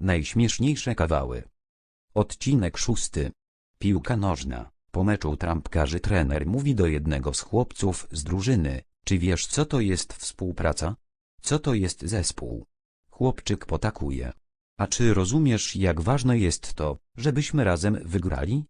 Najśmieszniejsze kawały. Odcinek szósty. Piłka nożna. Po meczu trampkarzy trener mówi do jednego z chłopców z drużyny, czy wiesz co to jest współpraca? Co to jest zespół? Chłopczyk potakuje. A czy rozumiesz jak ważne jest to, żebyśmy razem wygrali?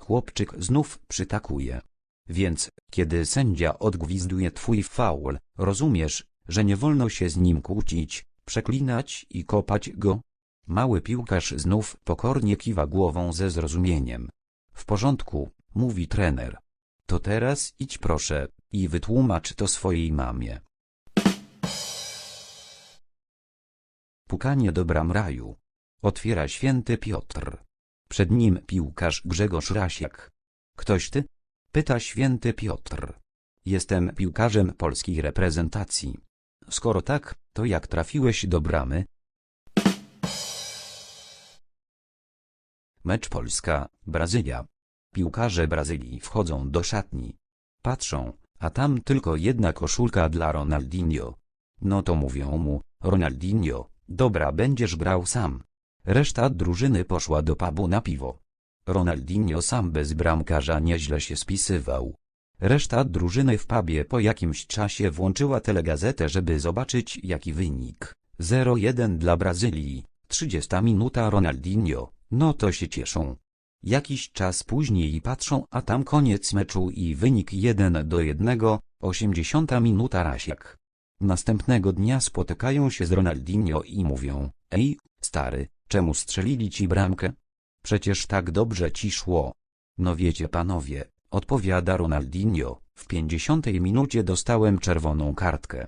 Chłopczyk znów przytakuje. Więc, kiedy sędzia odgwizduje twój faul, rozumiesz, że nie wolno się z nim kłócić, przeklinać i kopać go? Mały piłkarz znów pokornie kiwa głową ze zrozumieniem. W porządku, mówi trener. To teraz idź proszę i wytłumacz to swojej mamie. Pukanie do bram raju. Otwiera święty Piotr. Przed nim piłkarz Grzegorz Rasiak. Ktoś ty? Pyta święty Piotr. Jestem piłkarzem polskiej reprezentacji. Skoro tak, to jak trafiłeś do bramy? Mecz Polska, Brazylia. Piłkarze Brazylii wchodzą do szatni. Patrzą, a tam tylko jedna koszulka dla Ronaldinho. No to mówią mu, Ronaldinho, dobra będziesz grał sam. Reszta drużyny poszła do pubu na piwo. Ronaldinho sam bez bramkarza nieźle się spisywał. Reszta drużyny w pubie po jakimś czasie włączyła telegazetę, żeby zobaczyć jaki wynik. 0-1 dla Brazylii, 30 minuta Ronaldinho, no to się cieszą. Jakiś czas później patrzą, a tam koniec meczu i wynik 1 do 1, 80 minuta Rasiak. Następnego dnia spotykają się z Ronaldinho i mówią, ej, stary, czemu strzelili ci bramkę? Przecież tak dobrze ci szło. No wiecie panowie, odpowiada Ronaldinho, w 50 minucie dostałem czerwoną kartkę.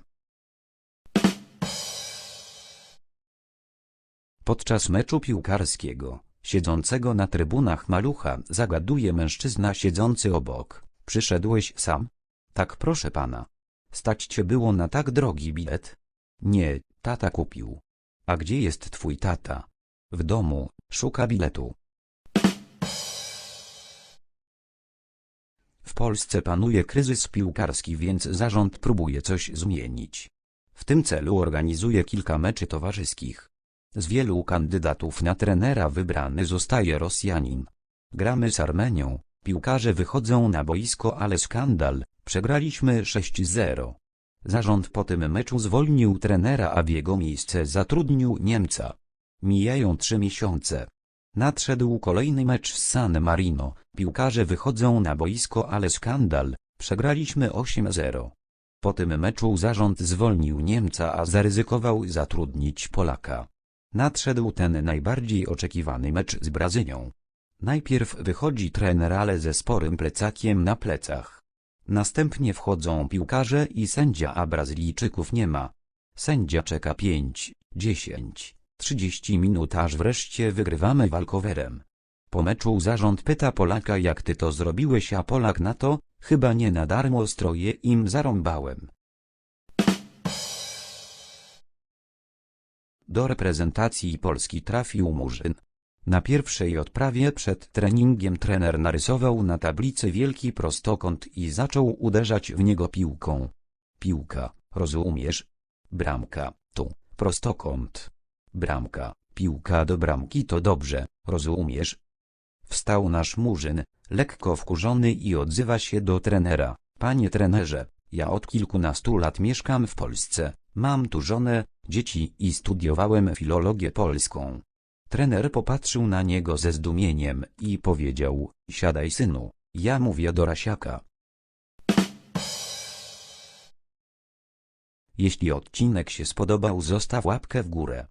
Podczas meczu piłkarskiego, siedzącego na trybunach malucha, zagaduje mężczyzna siedzący obok. Przyszedłeś sam? Tak proszę pana. Stać cię było na tak drogi bilet? Nie, tata kupił. A gdzie jest twój tata? W domu, szuka biletu. W Polsce panuje kryzys piłkarski, więc zarząd próbuje coś zmienić. W tym celu organizuje kilka meczy towarzyskich. Z wielu kandydatów na trenera wybrany zostaje Rosjanin. Gramy z Armenią, piłkarze wychodzą na boisko, ale skandal, przegraliśmy 6-0. Zarząd po tym meczu zwolnił trenera, a w jego miejsce zatrudnił Niemca. Mijają trzy miesiące. Nadszedł kolejny mecz z San Marino, piłkarze wychodzą na boisko, ale skandal, przegraliśmy 8-0. Po tym meczu zarząd zwolnił Niemca, a zaryzykował zatrudnić Polaka. Nadszedł ten najbardziej oczekiwany mecz z Brazylią. Najpierw wychodzi trener, ale ze sporym plecakiem na plecach. Następnie wchodzą piłkarze i sędzia, a Brazylijczyków nie ma. Sędzia czeka 5, 10, 30 minut, aż wreszcie wygrywamy walkowerem. Po meczu zarząd pyta Polaka, jak ty to zrobiłeś, a Polak na to, chyba nie na darmo stroje im zarąbałem. Do reprezentacji Polski trafił Murzyn. Na pierwszej odprawie przed treningiem trener narysował na tablicy wielki prostokąt i zaczął uderzać w niego piłką. Piłka, rozumiesz? Bramka, tu, prostokąt. Bramka, piłka do bramki to dobrze, rozumiesz? Wstał nasz Murzyn, lekko wkurzony i odzywa się do trenera. Panie trenerze, ja od kilkunastu lat mieszkam w Polsce, mam tu żonę, dzieci i studiowałem filologię polską. Trener popatrzył na niego ze zdumieniem i powiedział, siadaj synu, ja mówię do Rasiaka. Jeśli odcinek się spodobał zostaw łapkę w górę.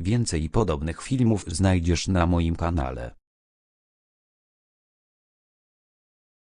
Więcej podobnych filmów znajdziesz na moim kanale.